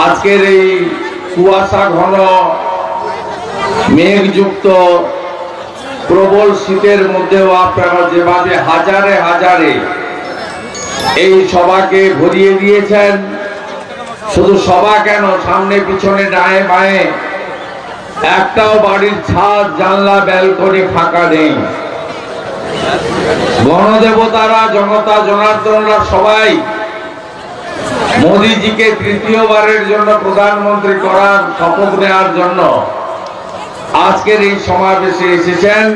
আজকের এই কুয়াশা ঘন, মেঘযুক্ত, প্রবল শীতের মধ্যেও আপনারা যেভাবে হাজারে হাজারে এই সভাকে ভরিয়ে দিয়েছেন। শুধু সভা কেন? সামনে পিছনে ডায়ে বায়ে একটাও বাড়ির ছাদ, জানলা, ব্যালকনি ফাঁকা নেই। গণদেবতারা, জনতা, জনার্দনরা সবাই মোদিজিকে তৃতীয়বারের জন্য প্রধানমন্ত্রী করার শপথ নেওয়ার জন্য আজকের এই সমাবেশে এসেছেন।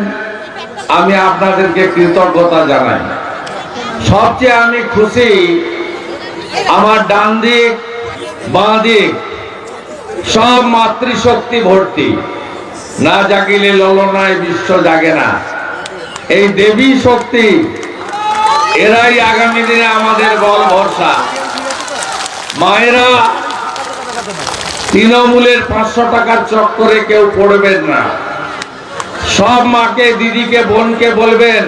আমি আপনাদেরকে কৃতজ্ঞতা জানাই। সবচেয়ে আমি খুশি আমার ডান দিক, বাঁ দিক, সব মাতৃশক্তি ভর্তি। না জাগিলে ললনায় বিশ্ব জাগে না। এই দেবী শক্তি, এরাই আগামী দিনে আমাদের বল ভরসা। মায়েরা, তৃণমূলের পাঁচশো টাকার চক্করে কেউ পড়বেন না। সব মাকে, দিদিকে, বোনকে বলবেন,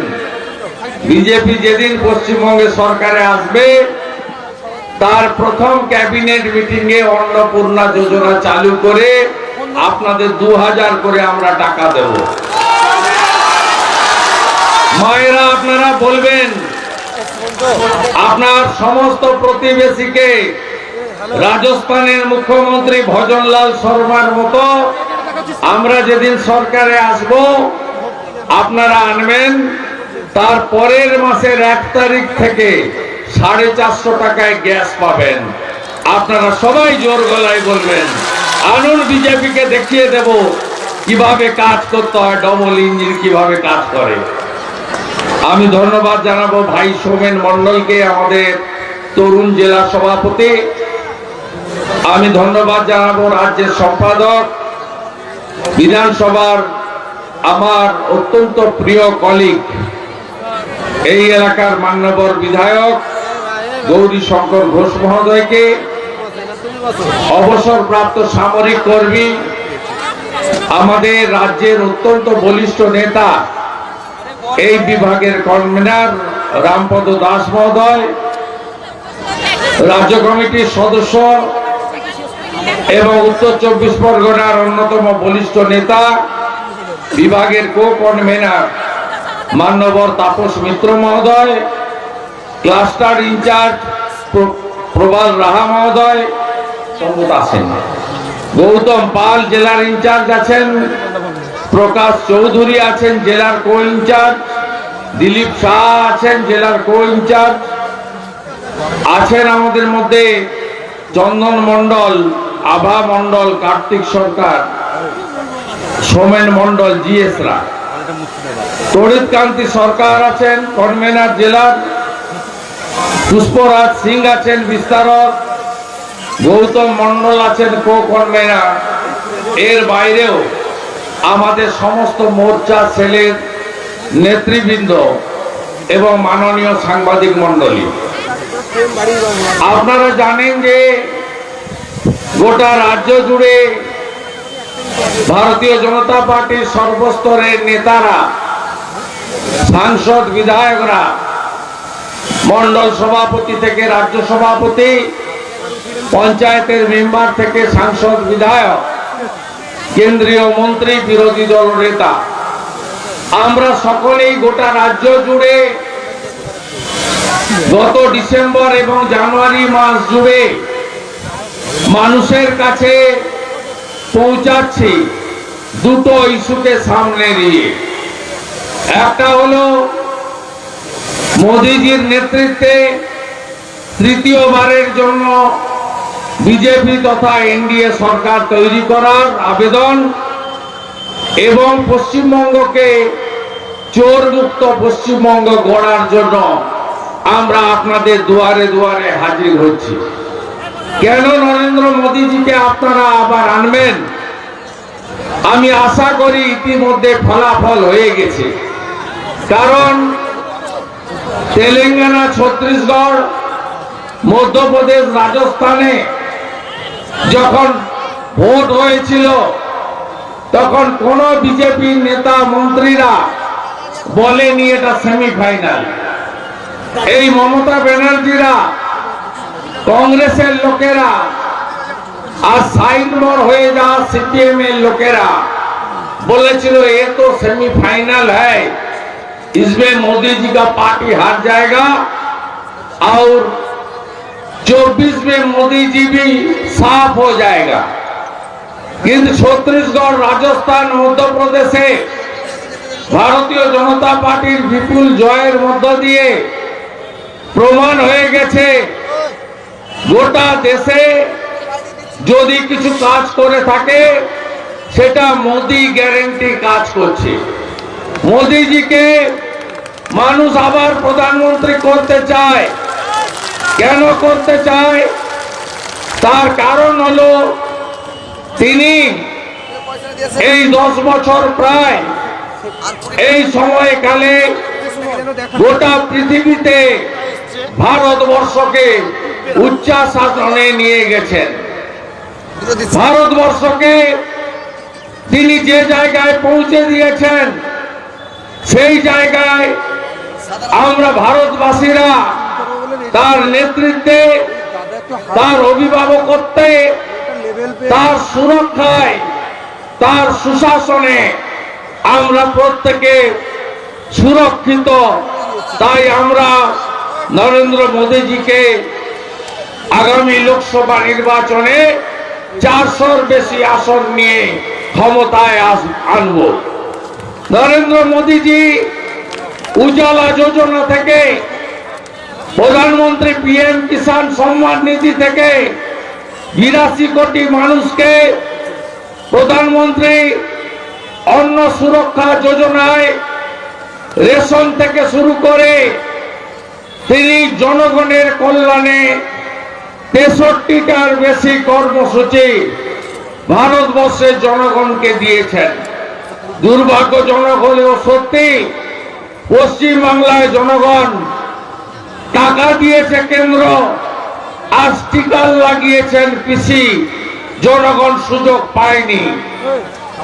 বিজেপি যেদিন পশ্চিমবঙ্গে সরকারে আসবে, তার প্রথম ক্যাবিনেট মিটিং এ অন্নপূর্ণা যোজনা চালু করে আপনাদের দু হাজার করে আমরা টাকা দেব। মায়েরা, আপনারা বলবেন, আপনার সমস্ত প্রতিবেশীকে রাজস্থানের মুখ্যমন্ত্রী ভজনলাল শর্মার মতো আমরা যেদিন সরকারে আসব, আপনারা আনবেন। তার পরের মাসের এক তারিখ থেকে সাড়ে চারশো টাকায় গ্যাস পাবেন। আপনারা সবাই জোর গলায় বলবেন, আনুন বিজেপিকে দেখিয়ে দেব কীভাবে কাজ করতে হয়, ডবল ইঞ্জিন কীভাবে কাজ করে। আমি ধন্যবাদ জানাব ভাই সোমেন মন্ডলকে আমাদের তরুণ জেলা সভাপতি। আমি ধন্যবাদ জানাব রাজ্যের সম্পাদক, বিধানসভার আমার অত্যন্ত প্রিয় কলিগ এই এলাকার মান্যবর বিধায়ক গৌরী শঙ্কর ঘোষ মহোদয়কে, অবসরপ্রাপ্ত সামরিক কর্মী, আমাদের রাজ্যের অত্যন্ত বলিষ্ঠ নেতা, এই বিভাগের কনভেনার রামপদ দাস মহোদয়, রাজ্য কমিটির সদস্য এবং উত্তর চব্বিশ পরগনার অন্যতম বলিষ্ঠ নেতা বিভাগের কো কনভেনার মান্যবর তাপস মিত্র মহোদয়, ক্লাস্টার ইনচার্জ প্র- প্রবাল রাহা মহোদয় আছেন। গৌতম পাল জেলার ইনচার্জ আছেন, প্রকাশ চৌধুরী আছেন জেলার কো ইনচার্জ দিলীপ শাহ আছেন জেলার কো ইনচার্জ আছেন আমাদের মধ্যে চন্দন মণ্ডল আভা মন্ডল কার্তিক সরকার, সোমেন মণ্ডল, জিএসরা। তড়িৎ কান্তি সরকার আছেন কনভেনার জেলার, পুষ্পরাজ সিং আছেন বিস্তারক, গৌতম মন্ডল আছেন কো কনভেনার এর বাইরেও আমাদের সমস্ত মোর্চা সেলের নেতৃবৃন্দ এবং মাননীয় সাংবাদিক মন্ডলী আপনারা জানেন যে গোটা রাজ্য জুড়ে ভারতীয় জনতা পার্টির সর্বস্তরের নেতারা, সাংসদ, বিধায়করা মন্ডল সভাপতি থেকে রাজ্য সভাপতি, পঞ্চায়েতের মেম্বার থেকে সাংসদ, বিধায়ক, কেন্দ্রীয় মন্ত্রী, বিরোধী দল নেতা। আমরা সকলেই গোটা রাজ্য জুড়ে গত ডিসেম্বর এবং জানুয়ারি মাস জুড়ে মানুষের কাছে পৌঁছাচ্ছি দুটো ইস্যুকে সামনে নিয়ে। একটা হলো মোদিজির নেতৃত্বে তৃতীয়বারের জন্য বিজেপি তথা এনডিএ সরকার তৈরি করার আবেদন এবং পশ্চিমবঙ্গকে চোর মুক্ত পশ্চিমবঙ্গ গড়ার জন্য আমরা আপনাদের দুয়ারে দুয়ারে হাজির হচ্ছি। কেন নরেন্দ্র মোদীজিকে আপনারা আবার আনবেন? আমি আশা করি ইতিমধ্যে ফলাফল হয়ে গেছে। কারণ তেলেঙ্গানা, ছত্তিশগড়, মধ্যপ্রদেশ, রাজস্থানে যখন ভোট হয়েছিল, তখন কোন বিজেপি নেতা, মন্ত্রীরা বলেনি এটা সেমিফাইনাল। এই মমতা ব্যানার্জিরা কংগ্রেসের লোকেরা আর সাইনবোর্ড হয়ে যাওয়া সিপিএম এর লোকেরা বলেছিল এ তো सेमीफाइनल है इसमें मोदी जी का पार्टी हार जाएगा और 24 में मोदी जी भी साफ हो जाएगा কিন্তু ছত্তিশগড় রাজস্থান মধ্যপ্রদেশে ভারতীয় জনতা পার্টির বিপুল জয়ের মধ্য দিয়ে প্রমাণ হয়ে গেছে গোটা দেশে যদি কিছু কাজ করে থাকে, সেটা মোদি গ্যারেন্টি কাজ করছে। মোদিজিকে মানুষ আবার প্রধানমন্ত্রী করতে চায়। কেন করতে চায়? তার কারণ হলো তিনি এই দশ বছর প্রায় এই সময়কালে গোটা পৃথিবীতে ভারতবর্ষকে উচ্চা শাসনে নিয়ে গেছেন। ভারতবর্ষকে তিনি যে জায়গায় পৌঁছে দিয়েছেন, সেই জায়গায় আমরা ভারতবাসীরা তার নেতৃত্বে, তার অভিভাবকত্বে, তার সুরক্ষায়, তার সুশাসনে আমরা প্রত্যেকে সুরক্ষিত। তাই আমরা নরেন্দ্র মোদীজিকে আগামী লোকসভা নির্বাচনে চারশোর বেশি আসন নিয়ে ক্ষমতায় আনব। নরেন্দ্র মোদীজি উজালা যোজনা থেকে, প্রধানমন্ত্রী পিএম কিষাণ সম্মান নিধি থেকে বিরাশি কোটি মানুষকে প্রধানমন্ত্রী অন্ন সুরক্ষা যোজনায় রেশন থেকে শুরু করে তিনি জনগণের কল্যাণে তেষট্টিটার বেশি কর্মসূচি ভারতবর্ষের জনগণকে দিয়েছেন। দুর্ভাগ্যজনক হলেও সত্যি পশ্চিমবাংলায় জনগণ টাকা দিয়েছে কেন্দ্র আর লাগিয়েছেন পিসি, জনগণ সুযোগ পায়নি।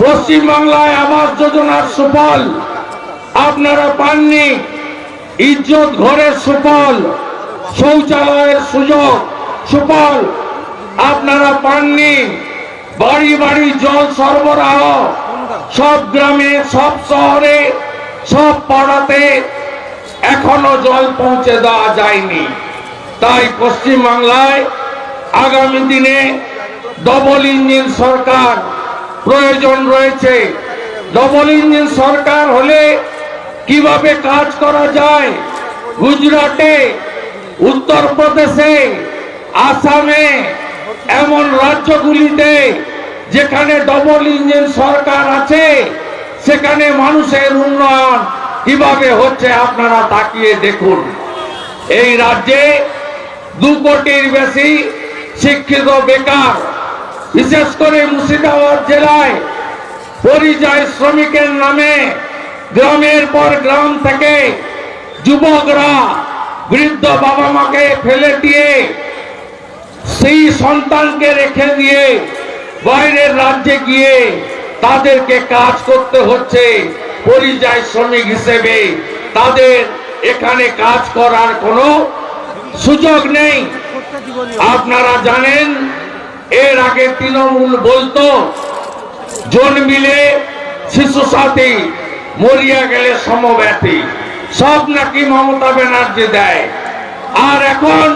পশ্চিমবাংলায় আবাস যোজনার সুফল আপনারা পাননি। ইজ্জত ঘরের সুফল, শৌচালয়ের সুযোগ সুফল আপনারা পাননি। বাড়ি বাড়ি জল সরবরাহ। সব গ্রামে, সব শহরে, সব পাড়াতে এখনও জল পৌঁছে দেওয়া যায়নি। তাই পশ্চিমবাংলায় আগামী দিনে ডবল ইঞ্জিন সরকার প্রয়োজন রয়েছে। ডবল ইঞ্জিন সরকার হলে কীভাবে কাজ করা যায়? গুজরাটে, উত্তরপ্রদেশে আসামে এমন রাজ্যগুলিতে যেখানে ডবল ইঞ্জিন সরকার আছে, সেখানে মানুষের উন্নয়ন কীভাবে হচ্ছে আপনারা তাকিয়ে দেখুন। এই রাজ্যে দু কোটির বেশি শিক্ষিত বেকার, বিশেষ করে মুর্শিদাবাদ জেলায় পরিযায়ী শ্রমিকের নামে গ্রামের পর গ্রাম থেকে যুবকরা বৃদ্ধ বাবা মাকে ফেলে দিয়ে সেই সন্তানকে রেখে দিয়ে বাইরের রাজ্যে গিয়ে তাদেরকে কাজ করতে হচ্ছে পরিযায়ী শ্রমিক হিসেবে। তাদের এখানে কাজ করার কোনো সুযোগ নেই। আপনারা জানেন, এর আগে তৃণমূল বলতো জন্মিলে শিশু সাথী মরিয়া গেলে সমব্যাথী সব নাকি মমতা ব্যানার্জি দেয়। আর এখন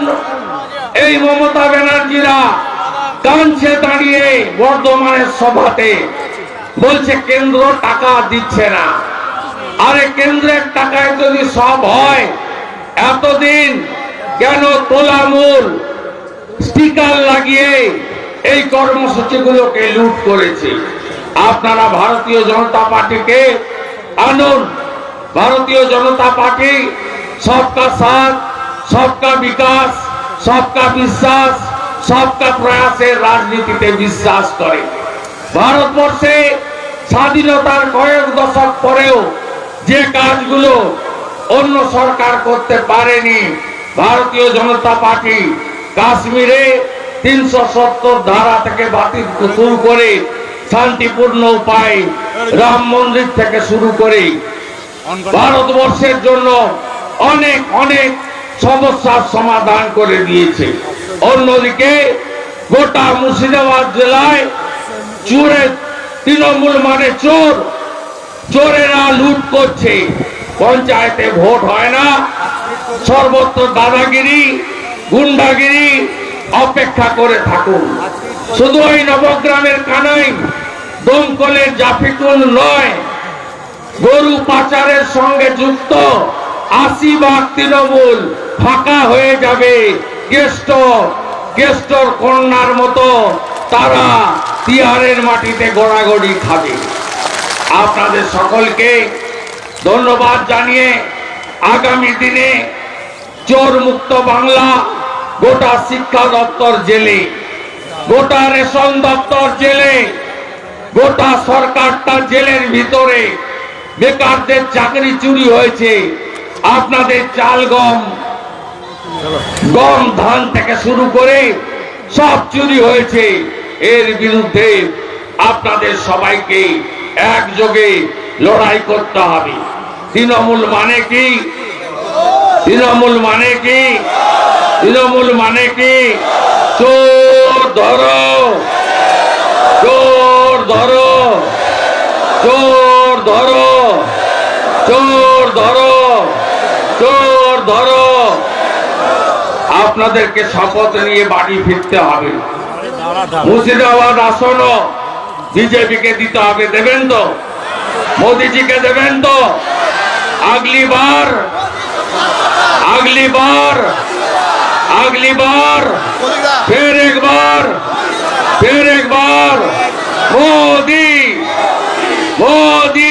এই মমতা ব্যানার্জিরা কাঁদছে দাঁড়িয়ে বর্ধমানের সভাতে বলছে, কেন্দ্র টাকা দিচ্ছে না। আরে কেন্দ্রের টাকায় যদি সব হয়, এতদিন কেন তোলামূল স্টিকার লাগিয়ে এই কর্মসূচিগুলোকে লুট করেছে? আপনারা ভারতীয় জনতা পার্টিকে আনুন। ভারতীয় জনতা পার্টি সবকা সাথ, সবকা বিকাশ সবকা বিশ্বাস সবকা প্রয়াসের রাজনীতিতে বিশ্বাস করে। ভারতবর্ষে স্বাধীনতার কয়েক দশক পরেও যে কাজগুলো অন্য সরকার করতে পারেনি ভারতীয় জনতা পার্টি কাশ্মীরে তিনশো সত্তর ধারা থেকে বাতিল শুরু করে শান্তিপূর্ণ উপায় রাম মন্দির থেকে শুরু করে ভারতবর্ষের জন্য অনেক অনেক সমস্যার সমাধান করে দিয়েছে। অন্যদিকে গোটা মুর্শিদাবাদ জেলায় চোরে তৃণমূল মানে চোর, চোরেরা লুট করছে। পঞ্চায়েতে ভোট হয় না। সর্বত্র দাদাগিরি, গুন্ডাগিরি অপেক্ষা করে থাকুন। শুধু ওই নবগ্রামের কানাই দমকলের জাফিকুল নয়, গরু পাচারের সঙ্গে যুক্ত আশি ভাগ তৃণমূল ফাঁকা হয়ে যাবে। কেষ্ট কেষ্টর কন্যার মতো তারা তিহারের মাটিতে গড়াগড়ি খাবে। আপনাদের সকলকে ধন্যবাদ জানিয়ে আগামী দিনে চোর মুক্ত বাংলা, গোটা শিক্ষা দপ্তর জেলে, গোটা রেশন দপ্তর জেলে, গোটা সরকারটা জেলের ভিতরে। বেকারদের চাকরি চুরি হয়েছে। আপনাদের চাল, গম গম, ধান থেকে শুরু করে সব চুরি হয়েছে। এর বিরুদ্ধে আপনাদের সবাইকে একযোগে লড়াই করতে হবে। তৃণমূল মানে কি? তৃণমূল মানে কি? তৃণমূল মানে কি? চোর ধরো। চোর ধরো। চোর ধরো। চোর ধরো। জোর ধরো। আপনাদেরকে শপথ নিয়ে বাড়ি ফিরতে হবে। মুর্শিদাবাদ আসনও বিজেপিকে দিতে হবে, দেবেন তো? মোদিজিকে দেবেন তো? আগলি বার আগলি বার আগলি বার ফের একবার ফের একবার, মোদি মোদি।